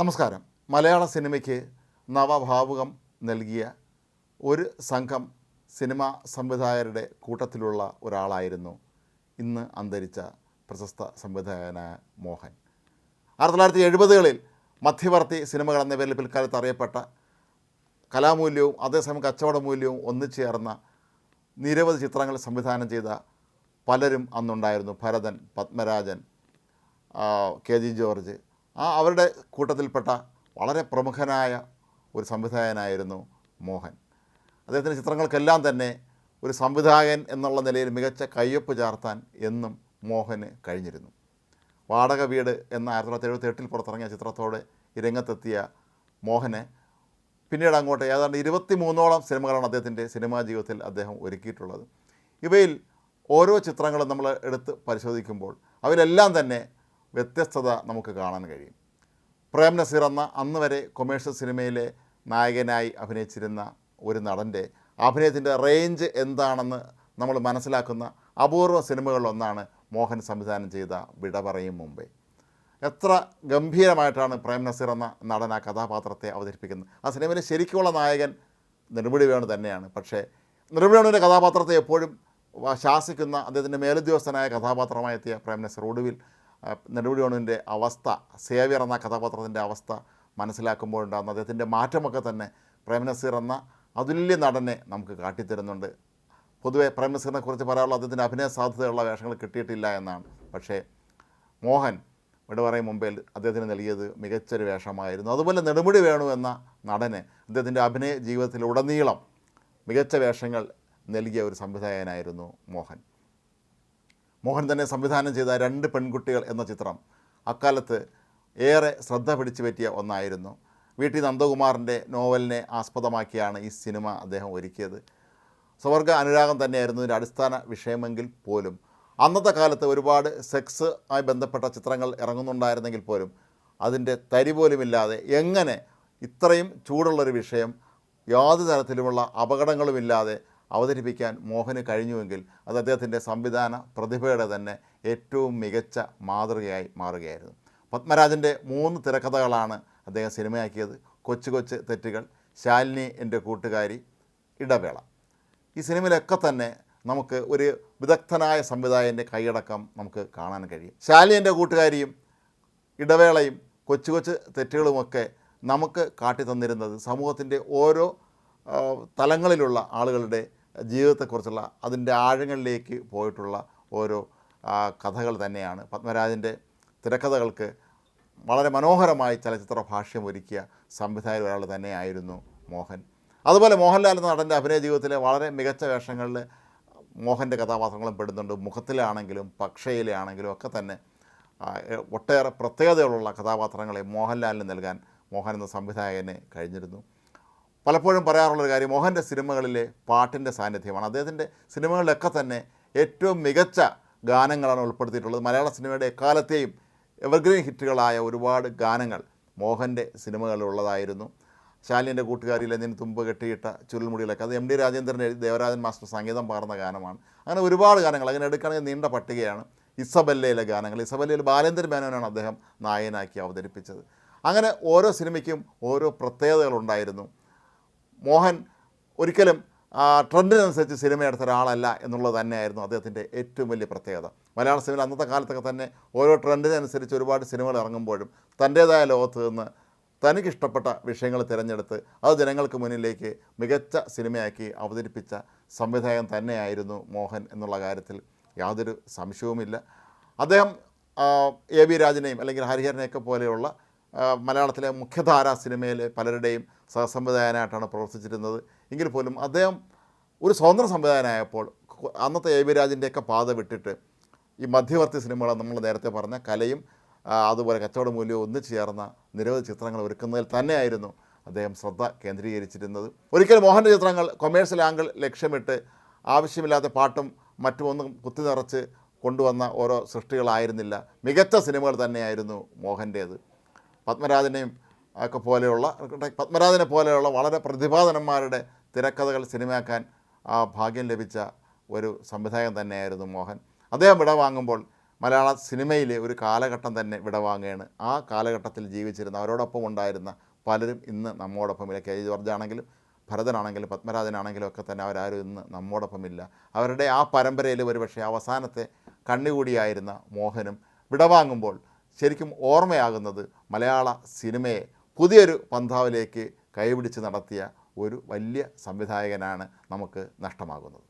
നമസ്കാരം. മലയാള സിനിമയ്ക്ക് നവഭാവുകം നൽകിയ ഒരു സംഘം സിനിമാ സംവിധായകരുടെ കൂട്ടത്തിലുള്ള ഒരാളായിരുന്നു ഇന്ന് അന്തരിച്ച പ്രശസ്ത സംവിധായകനായ മോഹൻ. ആയിരത്തി തൊള്ളായിരത്തി എഴുപതുകളിൽ മധ്യവർത്തി സിനിമകൾ എന്ന പേരിൽ പിൽക്കാലത്ത് അറിയപ്പെട്ട കലാമൂല്യവും അതേസമയം കച്ചവട മൂല്യവും ഒന്നിച്ചേർന്ന നിരവധി ചിത്രങ്ങൾ സംവിധാനം ചെയ്ത പലരും അന്നുണ്ടായിരുന്നു. ഭരതൻ പത്മരാജൻ കെ ജി ജോർജ് ആ അവരുടെ കൂട്ടത്തിൽപ്പെട്ട വളരെ പ്രമുഖനായ ഒരു സംവിധായകനായിരുന്നു മോഹൻ. അദ്ദേഹത്തിന്റെ ചിത്രങ്ങൾക്കെല്ലാം തന്നെ ഒരു സംവിധായകൻ എന്നുള്ള നിലയിൽ മികച്ച കയ്യൊപ്പ് ചാർത്താൻ എന്നും മോഹന് കഴിഞ്ഞിരുന്നു. വാടക വീട് എന്ന ആയിരത്തി തൊള്ളായിരത്തി എഴുപത്തി എട്ടിൽ പുറത്തിറങ്ങിയ ചിത്രത്തോടെ രംഗത്തെത്തിയ മോഹന് പിന്നീട് അങ്ങോട്ട് ഏതാണ്ട് ഇരുപത്തി മൂന്നോളം സിനിമകളാണ് അദ്ദേഹത്തിന്റെ സിനിമാ ജീവിതത്തിൽ അദ്ദേഹം ഒരുക്കിയിട്ടുള്ളത്. ഇവയിൽ ഓരോ ചിത്രങ്ങളും നമ്മൾ എടുത്ത് പരിശോധിക്കുമ്പോൾ അവരെല്ലാം തന്നെ വ്യത്യസ്തത നമുക്ക് കാണാൻ കഴിയും. പ്രേം നസീർ എന്ന അന്ന് വരെ കൊമേഴ്ഷ്യൽ സിനിമയിലെ നായകനായി അഭിനയിച്ചിരുന്ന ഒരു നടന്റെ അഭിനയത്തിന്റെ റേഞ്ച് എന്താണെന്ന് നമ്മൾ മനസ്സിലാക്കുന്ന അപൂർവ സിനിമകളിലൊന്നാണ് മോഹൻ സംവിധാനം ചെയ്ത വിട പറയും മുമ്പേ. എത്ര ഗംഭീരമായിട്ടാണ് പ്രേം നസീർ എന്ന നടൻ ആ കഥാപാത്രത്തെ അവതരിപ്പിക്കുന്നത്. ആ സിനിമയിലെ ശരിക്കുള്ള നായകൻ നിർമ്മിടി വേണു തന്നെയാണ്. പക്ഷേ നിർമ്മിടി വേണുവിന്റെ കഥാപാത്രത്തെ എപ്പോഴും ശാസിക്കുന്ന അദ്ദേഹത്തിന്റെ മേലുദ്യോഗസ്ഥനായ കഥാപാത്രമായി എത്തിയ പ്രേം നസീർ ഒടുവിൽ നെടുമുടി അവസ്ഥ സേവ്യർ എന്ന കഥാപാത്രത്തിന്റെ അവസ്ഥ മനസ്സിലാക്കുമ്പോഴുണ്ടാകുന്ന അദ്ദേഹത്തിന്റെ മാറ്റമൊക്കെ തന്നെ പ്രേമനസീർ എന്ന അതുല്യ നടനെ നമുക്ക് കാട്ടിത്തരുന്നുണ്ട്. പൊതുവേ പ്രേംനസീറിനെ കുറിച്ച് പറയാനുള്ള അദ്ദേഹത്തിന്റെ അഭിനയ സാധ്യതയുള്ള വേഷങ്ങൾ കിട്ടിയിട്ടില്ല എന്നാണ്. പക്ഷേ മോഹൻ വിടവറയും മുമ്പിൽ അദ്ദേഹത്തിന് നൽകിയത് മികച്ചൊരു വേഷമായിരുന്നു. അതുപോലെ നെടുമുടി വേണു എന്ന നടന് അദ്ദേഹത്തിന്റെ അഭിനയ ജീവിതത്തിലുടനീളം മികച്ച വേഷങ്ങൾ നൽകിയ ഒരു സംവിധായകനായിരുന്നു മോഹൻ. മോഹൻ തന്നെ സംവിധാനം ചെയ്ത രണ്ട് പെൺകുട്ടികൾ എന്ന ചിത്രം അക്കാലത്ത് ഏറെ ശ്രദ്ധ പിടിച്ചു പറ്റിയ ഒന്നായിരുന്നു. വീട്ടിൽ നന്ദകുമാറിന്റെ നോവലിനെ ആസ്പദമാക്കിയാണ് ഈ സിനിമ അദ്ദേഹം ഒരുക്കിയത്. സ്വർഗ അനുരാഗം തന്നെയായിരുന്നു ഇതിന്റെ അടിസ്ഥാന വിഷയമെങ്കിൽ പോലും. അന്നത്തെ കാലത്ത് ഒരുപാട് സെക്സ് ആയി ബന്ധപ്പെട്ട ചിത്രങ്ങൾ ഇറങ്ങുന്നുണ്ടായിരുന്നെങ്കിൽ പോലും അതിന്റെ തരി പോലുമില്ലാതെ എങ്ങനെ ഇത്രയും ചൂടുള്ളൊരു വിഷയം യാതൊരു തരത്തിലുമുള്ള അപകടങ്ങളുമില്ലാതെ അവതരിപ്പിക്കാൻ മോഹന് കഴിഞ്ഞുവെങ്കിൽ അത് അദ്ദേഹത്തിന്റെ സംവിധാന പ്രതിഭയുടെ തന്നെ ഏറ്റവും മികച്ച മാതൃകയായി മാറുകയായിരുന്നു. പത്മരാജന്റെ മൂന്ന് തിരക്കഥകളാണ് അദ്ദേഹം സിനിമയാക്കിയത്. കൊച്ചു കൊച്ചു തെറ്റുകൾ ശാലിനി എന്റെ കൂട്ടുകാരി ഇടവേള. ഈ സിനിമയിലൊക്കെ തന്നെ നമുക്ക് ഒരു വിദഗ്ധനായ സംവിധായകന്റെ കൈയടക്കം നമുക്ക് കാണാൻ കഴിയും. ശാലിനി കൂട്ടുകാരിയും ഇടവേളയും കൊച്ചു കൊച്ചു തെറ്റുകളുമൊക്കെ നമുക്ക് കാട്ടി തന്നിരുന്നത് സമൂഹത്തിന്റെ ഓരോ തലങ്ങളിലുള്ള ആളുകളുടെ ജീവിതത്തെക്കുറിച്ചുള്ള അതിന്റെ ആഴങ്ങളിലേക്ക് പോയിട്ടുള്ള ഓരോ കഥകൾ തന്നെയാണ്. പത്മരാജന്റെ തിരക്കഥകൾക്ക് വളരെ മനോഹരമായി ചലച്ചിത്ര ഭാഷ്യം ഒരുക്കിയ സംവിധായകർ ഒരാൾ തന്നെയായിരുന്നു മോഹൻ. അതുപോലെ മോഹൻലാൽ എന്ന നടന്റെ അഭിനയ ജീവിതത്തിലെ വളരെ മികച്ച വേഷങ്ങളിൽ മോഹന്റെ കഥാപാത്രങ്ങളും പെടുന്നുണ്ട്. മുഖത്തിലാണെങ്കിലും പക്ഷയിലാണെങ്കിലും ഒക്കെ തന്നെ ഒട്ടേറെ പ്രത്യേകതകളുള്ള കഥാപാത്രങ്ങളെ മോഹൻലാലിന് നൽകാൻ മോഹൻ എന്ന സംവിധായകന് കഴിഞ്ഞിരുന്നു. പലപ്പോഴും പറയാറുള്ളൊരു കാര്യം മോഹന്റെ സിനിമകളിലെ പാട്ടിന്റെ സാന്നിധ്യമാണ്. അദ്ദേഹത്തിന്റെ സിനിമകളിലൊക്കെ തന്നെ ഏറ്റവും മികച്ച ഗാനങ്ങളാണ് ഉൾപ്പെടുത്തിയിട്ടുള്ളത്. മലയാള സിനിമയുടെ എക്കാലത്തെയും എവർഗ്രീൻ ഹിറ്റുകളായ ഒരുപാട് ഗാനങ്ങൾ മോഹന്റെ സിനിമകളിലുള്ളതായിരുന്നു. ശാലിന്റെ കൂട്ടുകാരിയിലെ നിന്ന് തുമ്പ് കെട്ടിയിട്ട ചുരുൾമുടികളൊക്കെ അത് M D Rajendran Devarajan master സംഗീതം പാർന്ന ഗാനമാണ്. അങ്ങനെ ഒരുപാട് ഗാനങ്ങൾ അങ്ങനെ എടുക്കുകയാണെങ്കിൽ നീണ്ട പട്ടികയാണ് ഇസബല്ലയിലെ ഗാനങ്ങൾ. ഇസബല്ലയിൽ ബാലേന്ദ്രൻ മേനോനാണ് അദ്ദേഹം നായകനാക്കി അവതരിപ്പിച്ചത്. അങ്ങനെ ഓരോ സിനിമയ്ക്കും ഓരോ പ്രത്യേകതകളുണ്ടായിരുന്നു. മോഹൻ ഒരിക്കലും ട്രെൻഡിനനുസരിച്ച് സിനിമ എടുത്ത ഒരാളല്ല എന്നുള്ളത് തന്നെയായിരുന്നു അദ്ദേഹത്തിന്റെ ഏറ്റവും വലിയ പ്രത്യേകത. മലയാള സിനിമയിൽ അന്നത്തെ കാലത്തൊക്കെ തന്നെ ഓരോ ട്രെൻഡിനനുസരിച്ച് ഒരുപാട് സിനിമകൾ ഇറങ്ങുമ്പോഴും തന്റേതായ ലോകത്ത് നിന്ന് തനിക്കിഷ്ടപ്പെട്ട വിഷയങ്ങൾ തിരഞ്ഞെടുത്ത് അത് ജനങ്ങൾക്ക് മുന്നിലേക്ക് മികച്ച സിനിമയാക്കി അവതരിപ്പിച്ച സംവിധായകൻ തന്നെയായിരുന്നു മോഹൻ എന്നുള്ള കാര്യത്തിൽ യാതൊരു സംശയവുമില്ല. അദ്ദേഹം എ ബി രാജനെയും അല്ലെങ്കിൽ ഹരിഹരനെയൊക്കെ പോലെയുള്ള മലയാളത്തിലെ മുഖ്യധാരാ സിനിമയിലെ പലരുടെയും സഹസംവിധായകനായിട്ടാണ് പ്രവർത്തിച്ചിരുന്നത്. എങ്കിൽ പോലും അദ്ദേഹം ഒരു സ്വതന്ത്ര സംവിധായകനായപ്പോൾ അന്നത്തെ എ ബി രാജിന്റെയൊക്കെ പാത വിട്ടിട്ട് ഈ മധ്യവർത്തി സിനിമകൾ നമ്മൾ നേരത്തെ പറഞ്ഞ കലയും അതുപോലെ കച്ചവട മൂല്യവും ഒന്നിച്ചു ചേർന്ന നിരവധി ചിത്രങ്ങൾ ഒരുക്കുന്നതിൽ തന്നെയായിരുന്നു അദ്ദേഹം ശ്രദ്ധ കേന്ദ്രീകരിച്ചിരുന്നത്. ഒരിക്കൽ മോഹന്റെ ചിത്രങ്ങൾ കൊമേഴ്സ്യൽ ആംഗിൾ ലക്ഷ്യമിട്ട് ആവശ്യമില്ലാത്ത പാട്ടും മറ്റുമൊന്നും കുത്തി നിറച്ച് കൊണ്ടുവന്ന ഓരോ സൃഷ്ടികളായിരുന്നില്ല. മികച്ച സിനിമകൾ തന്നെയായിരുന്നു മോഹന്റേത്. പത്മരാജനെയും ഒക്കെ പോലെയുള്ള പത്മരാജനെ പോലെയുള്ള വളരെ പ്രതിഭാധനന്മാരുടെ തിരക്കഥകൾ സിനിമയാക്കാൻ ആ ഭാഗ്യം ലഭിച്ച ഒരു സംവിധായകൻ തന്നെയായിരുന്നു മോഹൻ. അദ്ദേഹം വിടവാങ്ങുമ്പോൾ മലയാള സിനിമയിലെ ഒരു കാലഘട്ടം തന്നെ വിടവാങ്ങുകയാണ്. ആ കാലഘട്ടത്തിൽ ജീവിച്ചിരുന്ന അവരോടൊപ്പം ഉണ്ടായിരുന്ന പലരും ഇന്ന് നമ്മോടൊപ്പമില്ല കെ ജോർജ് ആണെങ്കിലും ഭരതനാണെങ്കിലും പത്മരാജനാണെങ്കിലും ഒക്കെ തന്നെ അവരാരും ഇന്ന് നമ്മോടൊപ്പം ഇല്ല അവരുടെ ആ പരമ്പരയിൽ ഒരുപക്ഷെ അവസാനത്തെ കണ്ണുകൂടിയായിരുന്ന മോഹനും വിടവാങ്ങുമ്പോൾ ശരിക്കും ഓർമ്മയാകുന്നത് മലയാള സിനിമയെ പുതിയൊരു പന്ഥാവിലേക്ക് കൈപിടിച്ച് നടത്തിയ ഒരു വലിയ സംവിധായകനാണ് നമുക്ക് നഷ്ടമാകുന്നത്.